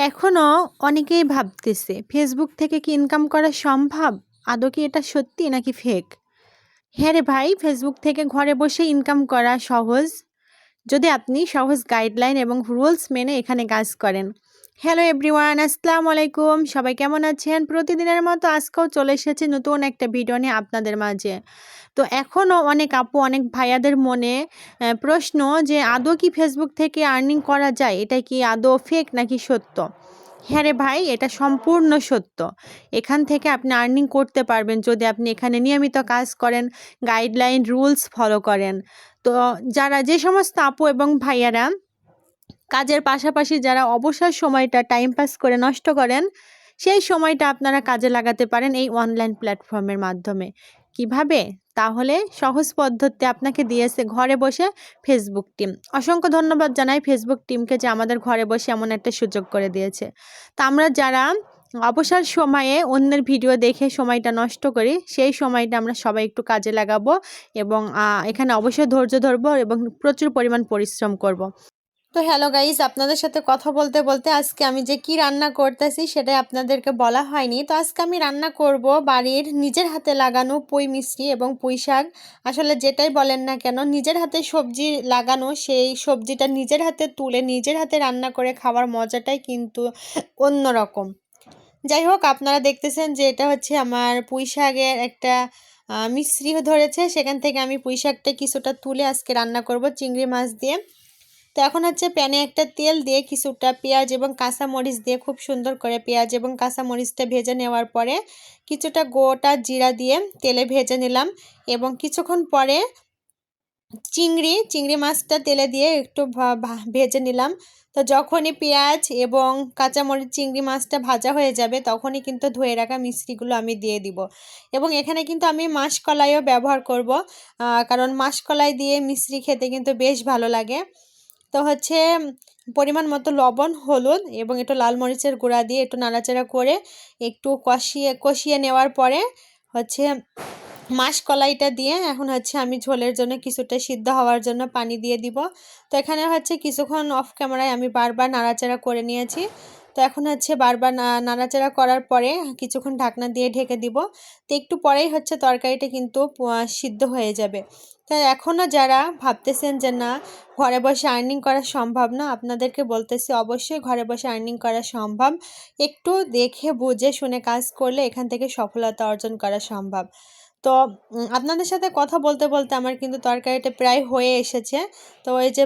এখনও অনেকেই ভাবতেছে ফেসবুক থেকে কি ইনকাম করা সম্ভব? আদৌ কি এটা সত্যি নাকি ফেক হ্যাঁ রে ভাই ফেসবুক থেকে ঘরে বসে ইনকাম করা সহজ? যদি আপনি সহজ গাইডলাইন এবং রুলস মেনে এখানে কাজ করেন হ্যালো এভরিওয়ান আসসালামু আলাইকুম সবাই কেমন আছেন? প্রতিদিনের মতো আজকেও চলে এসেছে নতুন একটা ভিডিও নিয়ে আপনাদের মাঝে। তো এখনও অনেক আপু, অনেক ভাইয়াদের মনে প্রশ্ন যে আদৌ কি ফেসবুক থেকে আর্নিং করা যায়? এটা কি আদৌ ফেক নাকি সত্য? হ্যাঁ রে ভাই, এটা সম্পূর্ণ সত্য। এখান থেকে আপনি আর্নিং করতে পারবেন। যদি আপনি এখানে নিয়মিত কাজ করেন গাইডলাইন রুলস ফলো করেন। তো যারা যে সমস্ত আপু এবং ভাইয়ারা কাজের পাশাপাশি যারা অবসর সময়টা টাইম পাস করে নষ্ট করেন, সেই সময়টা আপনারা কাজে লাগাতে পারেন এই অনলাইন প্ল্যাটফর্মের মাধ্যমে। কীভাবে? তাহলে সহজ পদ্ধতি আপনাকে দিয়েছে ঘরে বসে ফেসবুক টিম অসংখ্য ধন্যবাদ জানাই ফেসবুক টিমকে যে আমাদের ঘরে বসে এমন একটা সুযোগ করে দিয়েছে। তা আমরা যারা অবসর সময়ে অন্যের ভিডিও দেখে সময়টা নষ্ট করি, সেই সময়টা আমরা সবাই একটু কাজে লাগাবো এবং এখানে অবশ্যই ধৈর্য ধরবো এবং প্রচুর পরিমাণ পরিশ্রম করব। তো হ্যালো গাইস আপনাদের সাথে কথা বলতে বলতে আজকে আমি যে কি রান্না করতেছি সেটাই আপনাদেরকে বলা হয়নি। তো আজকে আমি রান্না করব বাড়ির নিজের হাতে লাগানো পুঁই মিষ্টি এবং পুঁই শাক। আসলে যেটাই বলেন না কেন, নিজের হাতে সবজি লাগানো, সেই সবজিটা নিজের হাতে তুলে নিজের হাতে রান্না করে খাওয়ার মজাটাই কিন্তু অন্যরকম। যাই হোক, আপনারা দেখতেছেন যে এটা হচ্ছে আমার পুঁই শাকের একটা মিশ্রি ধরেছে। সেখান থেকে আমি পুঁই শাকটা কিছুটা তুলে আজকে রান্না করব চিংড়ি মাছ দিয়ে। তো এখন হচ্ছে প্যানে একটা তেল দিয়ে কিছুটা পেঁয়াজ এবং কাঁচামরিচ দিয়ে খুব সুন্দর করে পেঁয়াজ এবং কাঁচামরিচটা ভেজে নেওয়ার পরে কিছুটা গোটা জিরা দিয়ে তেলে ভেজে নিলাম এবং কিছুক্ষণ পরে চিংড়ি চিংড়ি মাছটা তেলে দিয়ে একটু ভেজে নিলাম। তো যখনই পেঁয়াজ এবং কাঁচামরিচ, চিংড়ি মাছটা ভাজা হয়ে যাবে তখনই কিন্তু ধুয়ে রাখা মিষ্টিগুলো আমি দিয়ে দিব। এবং এখানে কিন্তু আমি মাসকলাইও ব্যবহার করব কারণ মাসকলাই দিয়ে মিষ্টি খেতে কিন্তু বেশ ভালো লাগে। তো হচ্ছে, পরিমাণ মতো লবণ, হলুদ এবং একটু লাল মরিচের গুঁড়া দিয়ে একটু নাড়াচাড়া করে একটু কষিয়ে কষিয়ে নেওয়ার পরে হচ্ছে মাস কলাইটা দিয়ে এখন হচ্ছে আমি ঝোলের জন্য কিছুটা সিদ্ধ হওয়ার জন্য পানি দিয়ে দিব। তো এখানে হচ্ছে কিছুক্ষণ অফ ক্যামেরায় আমি বারবার নাড়াচাড়া করে নিয়েছি। তো এখন হচ্ছে বারবার নাড়াচাড়া করার পরে কিছুক্ষণ ঢাকনা দিয়ে ঢেকে দিব। তো একটু পরেই হচ্ছে তরকারিটা কিন্তু সিদ্ধ হয়ে যাবে। তাই এখনও যারা ভাবতেছেন যে না, ঘরে বসে আর্নিং করা সম্ভব না, আপনাদেরকে বলতেছি অবশ্যই ঘরে বসে আর্নিং করা সম্ভব। একটু দেখে, বুঝে, শুনে কাজ করলে এখান থেকে সফলতা অর্জন করা সম্ভব। তো আপনাদের সাথে কথা বলতে বলতে আমার কিন্তু তরকারিটা প্রায় হয়ে এসেছে। তো ওই যে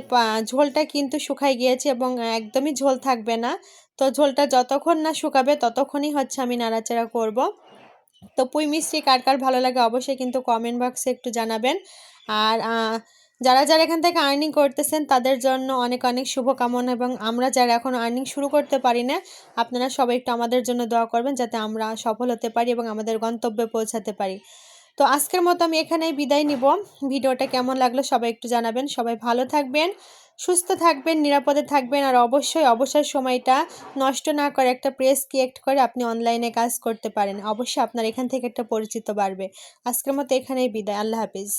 ঝোলটা কিন্তু শুকাই গিয়েছে এবং একদমই ঝোল থাকবে না। তো ঝোলটা যতক্ষণ না শুকাবে ততক্ষণই হচ্ছে আমি নাড়াচাড়া করব। তো পুঁই মিষ্টি কার কার ভালো লাগে অবশ্যই কিন্তু কমেন্ট বক্সে একটু জানাবেন। আর যারা যারা এখান থেকে আর্নিং করতেছেন তাদের জন্য অনেক অনেক শুভকামনা এবং আমরা যারা এখন আর্নিং শুরু করতে পারি না, আপনারা সবাই একটু আমাদের জন্য দোয়া করবেন যাতে আমরা সফল হতে পারি এবং আমাদের গন্তব্যে পৌঁছাতে পারি। তো আজকের মতো আমি এখানেই বিদায় নিব। ভিডিওটা কেমন লাগল সবাই একটু জানাবেন। সবাই ভালো থাকবেন, সুস্থ থাকবেন, নিরাপদে থাকবেন আর অবশ্যই, অবসর সময়টা নষ্ট না করে একটা প্রেস ক্রিয়েক্ট করে আপনি অনলাইনে কাজ করতে পারেন। অবশ্যই আপনার এখান থেকে একটা পরিচিত বাড়বে। আজকের মতো এখানেই বিদায়। আল্লাহ হাফিজ।